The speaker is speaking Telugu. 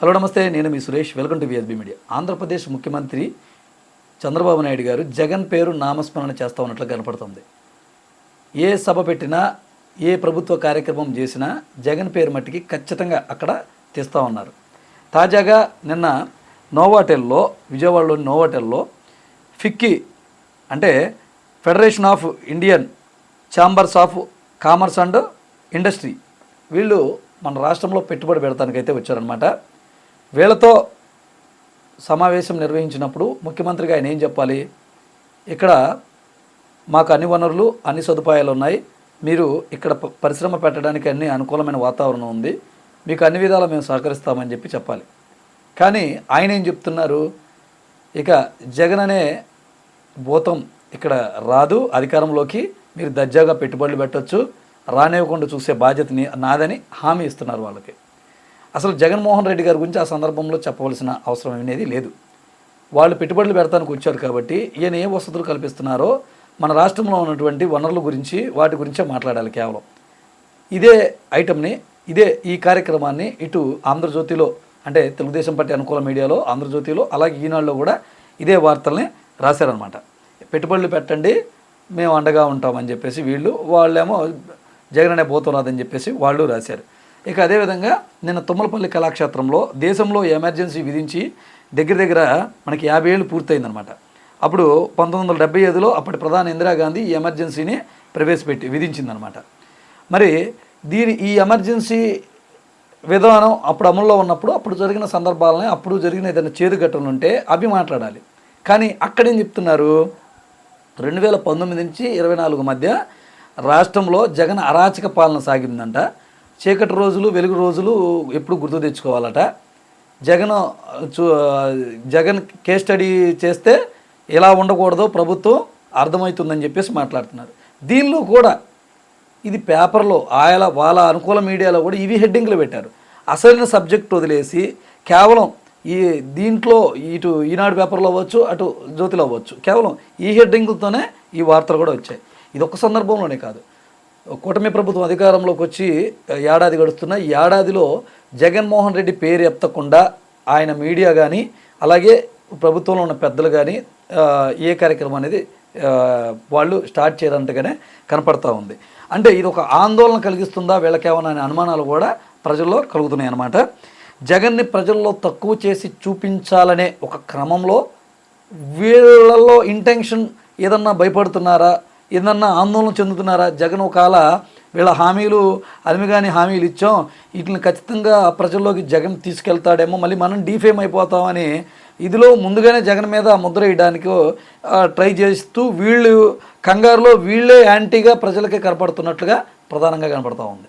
హలో నమస్తే. నేను మీ Suresh. Welcome to VSB media Andhra Pradesh ముఖ్యమంత్రి చంద్రబాబు నాయుడు గారు జగన్ పేరు నామస్మరణ చేస్తా ఉన్నట్లు కనపడుతుంది. ఏ సభ పెట్టినా ఏ ప్రభుత్వ కార్యక్రమం చేసినా జగన్ పేరు మట్టికి ఖచ్చితంగా అక్కడ తీస్తూ ఉన్నారు. తాజాగా నిన్న నోవాటెల్లో విజయవాడలోని నోవాటెల్లో ఫిక్కీ అంటే federation of Indian chambers of commerce and industry వీళ్ళు మన రాష్ట్రంలో పెట్టుబడి పెడతానికైతే వచ్చారనమాట వీళ్ళతో సమావేశం నిర్వహించినప్పుడు ముఖ్యమంత్రిగా ఆయన ఏం చెప్పాలి? ఇక్కడ మాకు అన్ని వనరులు అన్ని సదుపాయాలు ఉన్నాయి. మీరు ఇక్కడ పరిశ్రమ పెట్టడానికి అన్ని అనుకూలమైన వాతావరణం ఉంది. మీకు అన్ని విధాలా మేము సహకరిస్తామని చెప్పి చెప్పాలి. కానీ ఆయన ఏం చెప్తున్నారు? ఇక జగన్ అనే భూతం ఇక్కడ రాదు. అధికారంలోకి మీరు దర్జాగా పెట్టుబడులు పెట్టవచ్చు రానివ్వకుండా చూసే బాధ్యతని నాదని హామీ ఇస్తున్నారు వాళ్ళకి. అసలు జగన్మోహన్ రెడ్డి గారి గురించి ఆ సందర్భంలో చెప్పవలసిన అవసరం అనేది లేదు. వాళ్ళు పెట్టుబడులు పెడతానికి వచ్చారు కాబట్టి ఈయన ఏ వసతులు కల్పిస్తున్నారో మన రాష్ట్రంలో ఉన్నటువంటి వనరుల గురించి వాటి గురించే మాట్లాడాలి కేవలం. ఇదే ఐటమ్ని ఇదే ఈ కార్యక్రమాన్ని ఇటు ఆంధ్రజ్యోతిలో అంటే తెలుగుదేశం పార్టీ అనుకూల మీడియాలో ఆంధ్రజ్యోతిలో అలాగే ఈనాడులో కూడా ఇదే వార్తల్ని రాశారనమాట పెట్టుబడులు పెట్టండి మేము అండగా ఉంటామని చెప్పేసి వీళ్ళు వాళ్ళేమో జగన్ అనే పోతున్నదని చెప్పేసి వాళ్ళు రాశారు. ఇక అదేవిధంగా నిన్న తుమ్మలపల్లి కళాక్షేత్రంలో దేశంలో ఎమర్జెన్సీ విధించి దగ్గర దగ్గర మనకి యాభై ఏళ్ళు పూర్తయిందనమాట అప్పుడు పంతొమ్మిది వందల డెబ్బై ఐదులో అప్పటి ప్రధాని ఇందిరాగాంధీ ఈ ఎమర్జెన్సీని ప్రవేశపెట్టి విధించిందనమాట మరి దీని ఈ ఎమర్జెన్సీ విధానం అప్పుడు అమల్లో ఉన్నప్పుడు అప్పుడు జరిగిన సందర్భాలని అప్పుడు జరిగిన ఏదైనా చేదుఘటనలు ఉంటే అవి మాట్లాడాలి. కానీ అక్కడేం చెప్తున్నారు? రెండు వేల పంతొమ్మిది నుంచి ఇరవై నాలుగు మధ్య రాష్ట్రంలో జగన్ అరాచక పాలన సాగిందంట. చీకటి రోజులు వెలుగు రోజులు ఎప్పుడు గుర్తు తెచ్చుకోవాలట. జగన్ చూ జగన్ కేస్ స్టడీ చేస్తే ఎలా ఉండకూడదో ప్రభుత్వం అర్థమవుతుందని చెప్పేసి మాట్లాడుతున్నారు. దీనిలో కూడా ఇది పేపర్లో ఆయన వాళ్ళ అనుకూల మీడియాలో కూడా ఇవి హెడ్డింగ్లు పెట్టారు. అసలైన సబ్జెక్ట్ వదిలేసి కేవలం ఈ దీంట్లో ఇటు ఈనాడు పేపర్లో అవ్వచ్చు అటు జ్యోతిలో అవ్వచ్చు. కేవలం ఈ హెడ్డింగ్లతోనే ఈ వార్తలు కూడా వచ్చాయి. ఇది ఒక సందర్భంలోనే కాదు. కూటమి ప్రభుత్వం అధికారంలోకి వచ్చి ఏడాది గడుస్తున్న ఏడాదిలో జగన్మోహన్ రెడ్డి పేరు ఎత్తకుండా ఆయన మీడియా కానీ అలాగే ప్రభుత్వంలో ఉన్న పెద్దలు కానీ ఏ కార్యక్రమం అనేది వాళ్ళు స్టార్ట్ చేయరంతగానే కనపడతా ఉంది. అంటే ఇది ఒక ఆందోళన కలిగిస్తుందా వీళ్ళకేమన్నా అనే అనుమానాలు కూడా ప్రజల్లో కలుగుతున్నాయి అన్నమాట. జగన్ని ప్రజల్లో తక్కువ చేసి చూపించాలనే ఒక క్రమంలో వీళ్ళల్లో ఇంటెన్షన్ ఏదన్నా భయపడుతున్నారా ఏదన్నా ఆందోళన చెందుతున్నారా? జగన్ ఒకవేళ వీళ్ళ హామీలు అలిమిగాని హామీలు ఇచ్చాం వీటిని ఖచ్చితంగా ప్రజల్లోకి జగన్ తీసుకెళ్తాడేమో మళ్ళీ మనం డీఫేమ్ అయిపోతామని ఇదిలో ముందుగానే జగన్ మీద ముద్ర వేయడానికి ట్రై చేస్తూ వీళ్ళు కంగారులో వీళ్ళే యాంటీగా ప్రజలకే కనపడుతున్నట్లుగా ప్రధానంగా కనపడతా ఉంది.